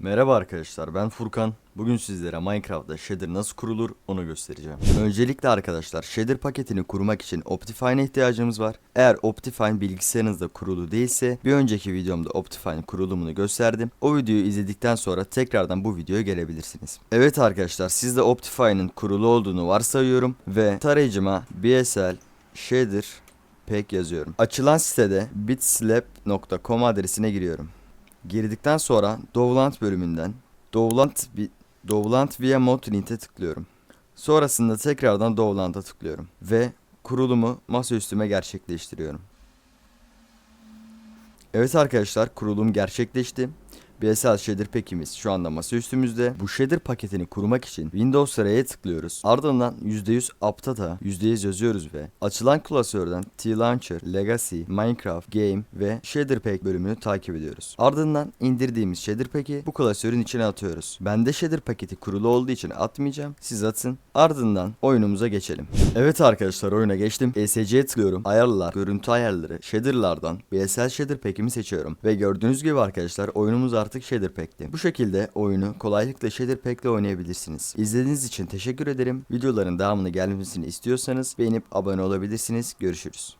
Merhaba arkadaşlar ben Furkan. Bugün sizlere Minecraft'ta shader nasıl kurulur onu göstereceğim. Öncelikle arkadaşlar shader paketini kurmak için Optifine'e ihtiyacımız var. Eğer Optifine bilgisayarınızda kurulu değilse bir önceki videomda Optifine kurulumunu gösterdim. O videoyu izledikten sonra tekrardan bu videoya gelebilirsiniz. Evet arkadaşlar sizde Optifine'ın kurulu olduğunu varsayıyorum ve tarayıcıma BSL shader pack yazıyorum. Açılan sitede bitslap.com adresine giriyorum. Girdikten sonra Dovlant bölümünden Dovlant vi- Dovlant via mod tıklıyorum. Sonrasında tekrardan Dovlant'a tıklıyorum ve kurulumu masaüstüme gerçekleştiriyorum. Evet arkadaşlar kurulum gerçekleşti. BSL shader pack'imiz şu anda masaüstümüzde. Bu shader paketini kurmak için Windows R'ye tıklıyoruz. Ardından %100 Aptata %100 yazıyoruz ve açılan klasörden T-Launcher, Legacy, Minecraft, Game ve Shader Pack bölümünü takip ediyoruz. Ardından indirdiğimiz shader pack'i bu klasörün içine atıyoruz. Bende shader paketi kurulu olduğu için atmayacağım. Siz atın. Ardından oyunumuza geçelim. Evet arkadaşlar oyuna geçtim. ESC'ye tıklıyorum. Ayarlar, görüntü ayarları, shaderlardan BSL shader pack'imi seçiyorum. Ve gördüğünüz gibi arkadaşlar oyunumuz artık shader pack'ti. Bu şekilde oyunu kolaylıkla shader pack'le oynayabilirsiniz. İzlediğiniz için teşekkür ederim. Videoların devamını gelmesini istiyorsanız beğenip abone olabilirsiniz. Görüşürüz.